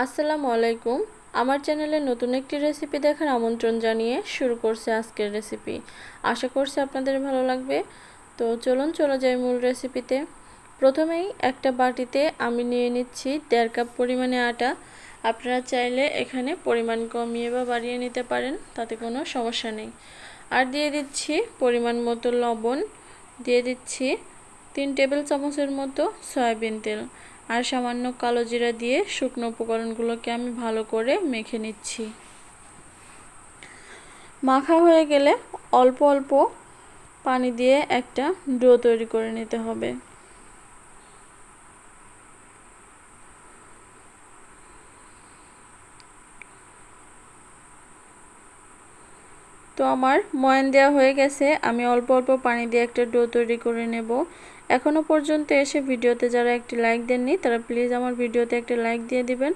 আসসালামু আলাইকুম। আমার চ্যানেলে নতুন একটি রেসিপি দেখার আমন্ত্রণ জানিয়ে শুরু করছে আজকের রেসিপি আশা করছি আপনাদের ভালো লাগবে। তো চলুন, চলে যাই মূল রেসিপিতে প্রথমেই একটা বাটিতে আমি নিয়ে নিচ্ছি দেড় কাপ পরিমাণে আটা। আপনারা চাইলে এখানে পরিমাণ কমিয়ে বা বাড়িয়ে নিতে পারেন, তাতে কোনো সমস্যা নেই। আর দিয়ে দিচ্ছি পরিমাণ মতো লবণ। দিয়ে দিচ্ছি তিন টেবিল চামচের মতো সয়াবিন তেল। আর সামান্য কালো জিরা দিয়ে শুকনো উপকরণগুলোকে আমি ভালো করে মেখে নিচ্ছি। মাখা হয়ে গেলে অল্প অল্প পানি দিয়ে একটা ডো তৈরি করে নিতে হবে। তো আমার ময়ান দেওয়া হয়ে গেছে, আমি অল্প অল্প পানি দিয়ে একটা ডো তৈরি করে নেব। এখনও পর্যন্ত এসে ভিডিওতে যারা একটি লাইক দেননি, তারা প্লিজ আমার ভিডিওতে একটা লাইক দিয়ে দিবেন।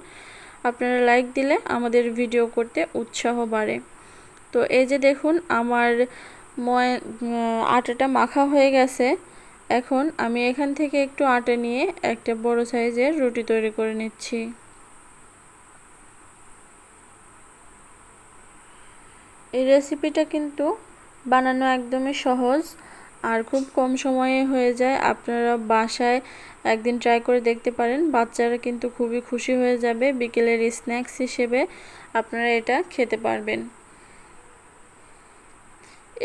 আপনারা লাইক দিলে আমাদের ভিডিও করতে উৎসাহ বাড়ে। তো এই যে দেখুন, আমার ময় আটাটা মাখা হয়ে গেছে। এখন আমি এখান থেকে একটু আটা নিয়ে একটা বড় সাইজের রুটি তৈরি করে নিচ্ছি। এই রেসিপিটা কিন্তু বানানো একদমই সহজ। আর খুব কম সময়ে হয়ে যায়। আপনারা বাসায় একদিন ট্রাই করে দেখতে পারেন। বাচ্চারা কিন্তু খুবই খুশি হয়ে যাবে বিকেলের স্ন্যাক্স হিসেবে আপনারা এটা খেতে পারবেন।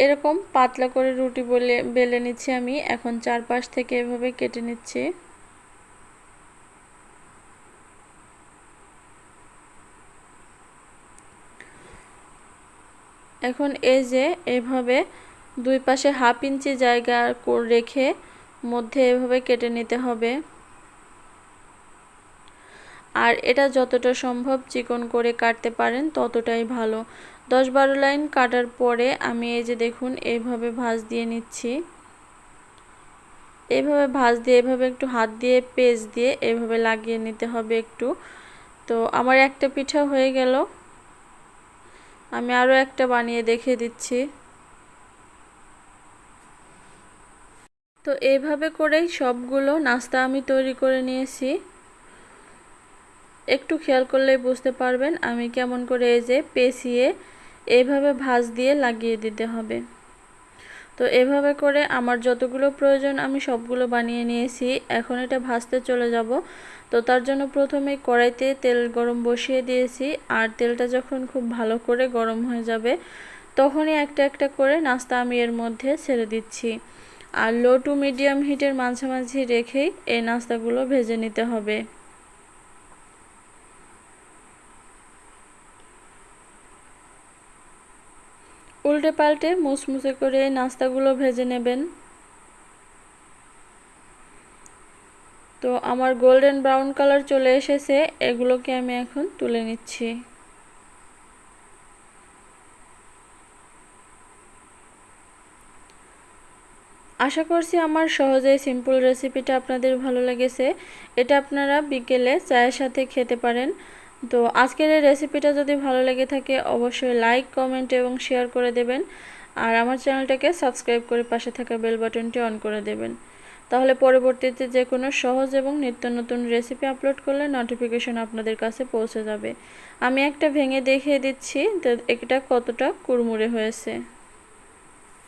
এরকম পাতলা করে রুটি বলে, বেলে নিচ্ছি আমি। এখন চারপাশ থেকে এভাবে কেটে নিচ্ছি। এখন এই যে এভাবে দুই পাশে হাফ ইঞ্চি জায়গা রেখে মধ্যে এভাবে কেটে নিতে হবে। আর এটা যতটা সম্ভব চিকন করে কাটতে পারেন ততটাই ভালো। দশ বারো লাইন কাটার পরে আমি এই যে দেখুন এইভাবে ভাঁজ দিয়ে নিচ্ছি। এইভাবে ভাঁজ দিয়ে, এভাবে একটু হাত দিয়ে পেজ দিয়ে এভাবে লাগিয়ে নিতে হবে একটু। তো আমার একটা পিঠা হয়ে গেল। আমি আরও একটা বানিয়ে দেখে দিচ্ছি। তো এইভাবে করেই সবগুলো নাস্তা আমি তৈরি করে নিয়েছি। একটু খেয়াল করলেই বুঝতে পারবেন আমি কেমন করে এই যে পেঁচিয়ে এইভাবে ভাঁজ দিয়ে লাগিয়ে দিতে হবে। তো এভাবে করে আমার যতগুলো প্রয়োজন আমি সবগুলো বানিয়ে নিয়েছি। এখন এটা ভাজতে চলে যাব। তো তার জন্য প্রথমে কড়াইতে তেল গরম বসিয়ে দিয়েছি আর তেলটা যখন খুব ভালো করে গরম হয়ে যাবে তখনই একটা একটা করে নাস্তা আমি এর মধ্যে ছেড়ে দিচ্ছি। আর লো টু মিডিয়াম হিটের মাঝামাঝি রেখেই এই নাস্তাগুলো ভেজে নিতে হবে। উল্টে পাল্টে মুসমুসে করে এই নাস্তাগুলো ভেজে নেবেন। তো আমার গোল্ডেন ব্রাউন কালার চলে এসেছে, এগুলোকে আমি এখন তুলে নিচ্ছি। আশা করছি আমার সহজেই সিম্পল রেসিপিটা আপনাদের ভালো লেগেছে। এটা আপনারা বিকেলে চায়ের সাথে খেতে পারেন। তো আজকের এই রেসিপিটা যদি ভালো লেগে থাকে, অবশ্যই লাইক কমেন্ট এবং শেয়ার করে দেবেন। আর আমার চ্যানেলটাকে সাবস্ক্রাইব করে পাশে থাকা বেল বাটনটি অন করে দেবেন। তাহলে পরবর্তীতে যে কোনো সহজ এবং নিত্য নতুন রেসিপি আপলোড করলে নোটিফিকেশন আপনাদের কাছে পৌঁছে যাবে। আমি একটা ভেঙে দেখিয়ে দিচ্ছি, তো এটা কতটা কুড়মুড়ে হয়েছে।